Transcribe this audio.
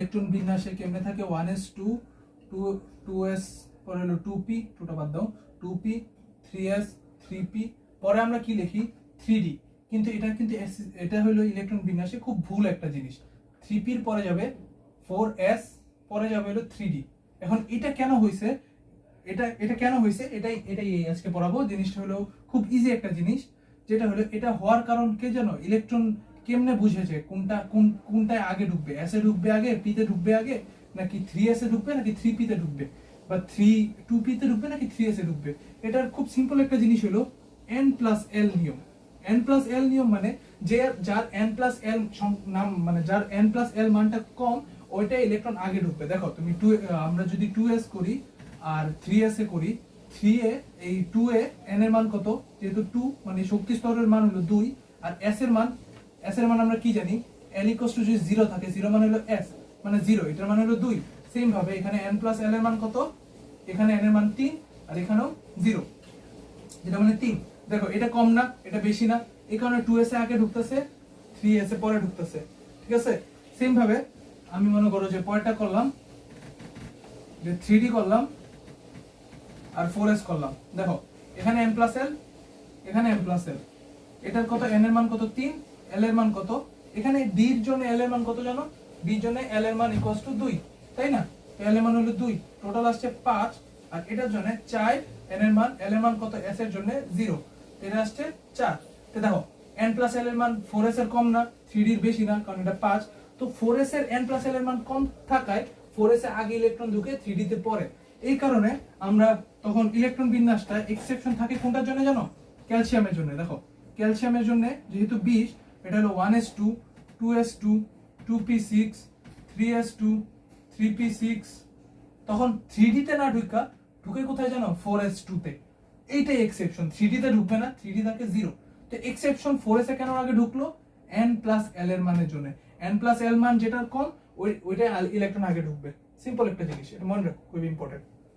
Electron বিন্যাসে কেমনে থাকে? One s two two two s পরে হলো টু পি টুটা বাদ দাও। Two p three s three p পরে আমরা কি লিখি? থ্রি ডি কিন্তু এটা কিন্তু এটা হলো ইলেকট্রন বিন্যাসে খুব ভুল একটা জিনিস। থ্রি পির পরে যাবে ফোর এস পরে যাবে হলো থ্রি ডি এখন এটা কেন হয়েছে এটা এটা কেন হয়েছে এটাই এটাই এই আজকে পড়াবো। জিনিসটা হলো খুব ইজি একটা জিনিস, যেটা হলো এটা হওয়ার কারণ কে জানো? ইলেকট্রন কেমনে বুঝেছে? কোনটা, কোন, কোনটায় আগে ঢুকবে? এস ঢুকবে আগে পিতে ঢুকবে আগে, নাকি থ্রি এস ঢুকবে, নাকি থ্রি পিতে ঢুকবে? বা থ্রি টু পি তে ঢুকবে, নাকি থ্রি এস এ ঢুকবে? এটার খুব সিম্পল একটা জিনিস হলো এন প্লাস এল নিয়ম। এন প্লাস এল নিয়ম মানে যে, যার এন প্লাস এল নাম মানে যার এন প্লাস এল মানটা কম ওইটা ইলেকট্রন আগে ঢুকবে। দেখো, তুমি টু আমরা যদি টু এস করি আর থ্রি এস এ করি থ্রি এ, এই টু এ এন এর মান কত? যেহেতু টু মানে শক্তি স্তরের মান হলো দুই, আর এস এর মান এস এর মান আমরা কি জানি? এল ইকোয়াস টু যদি জিরো থাকে জিরো মানে হলো এস মানে জিরো এটার মানে হলো দুই। সেম ভাবে এখানে এন প্লাস এল এর মান কত? এখানে এন এর মান তিন, আর এখানেও জিরো যেটা মানে তিন। দেখো, এটা কম না, এটা বেশি না। এই কারণে টু এস এ আগে ঢুকতেছে থ্রি এস এ পরে ঢুকতেছে। ঠিক আছে? সেম ভাবে আমি মনে করো যে পরেরটা করলাম, যে থ্রি ডি করলাম, আর ফোর এস করলাম। দেখো, এখানে এন প্লাস এল এখানে এন প্লাস এল এটার কত? এন এর মান কত? তিন। এল এর মান কত? এখানে ডির জন্য এল এর মান কত জানো? ডির জন্য এল এর মান ইকুয়ালস টু দুই, তাই না? এল এর মান হলো দুই টোটাল আসছে পাঁচ, আর এটার জন্য চার এন এর মান এল এর মান কত? এস এর জন্য জিরো এটা আসছে চার। তো দেখো এন প্লাস এল এর মান ফোর এস এর কম না থ্রি ডির বেশি না, কারণ এটা পাঁচ। তো ফোর এস এর এন প্লাস এল এর মান কম থাকায় ফোর এস এ আগে ইলেকট্রন ঢুকে থ্রি ডি তে পড়ে। এই কারণে আমরা তখন ইলেকট্রন বিন্যাসটা এক্সেপশন থাকে কোনটার জন্য জানো? ক্যালসিয়ামের জন্য। দেখো ক্যালসিয়ামের জন্য যেহেতু বিশ এটা হলো one s two two s two two p six three s two three p six তখন থ্রি তে না ঢুকা ঢুকে কোথায় জানো? ফোর এস টু তে। এইটাই এক্সেপশন থ্রি তে ঢুকবে না থ্রি ডি থাকে জিরো তো এক্সেপশন ফোর এস কেন আগে ঢুকলো? এন প্লাস এল এর মানের জন্য। এন প্লাস এল মান যেটার কম, ওই ওইটাই ইলেকট্রন আগে ঢুকবে। সিম্পল একটা জিনিস, এটা মনে রাখো, খুবই ইম্পর্টেন্ট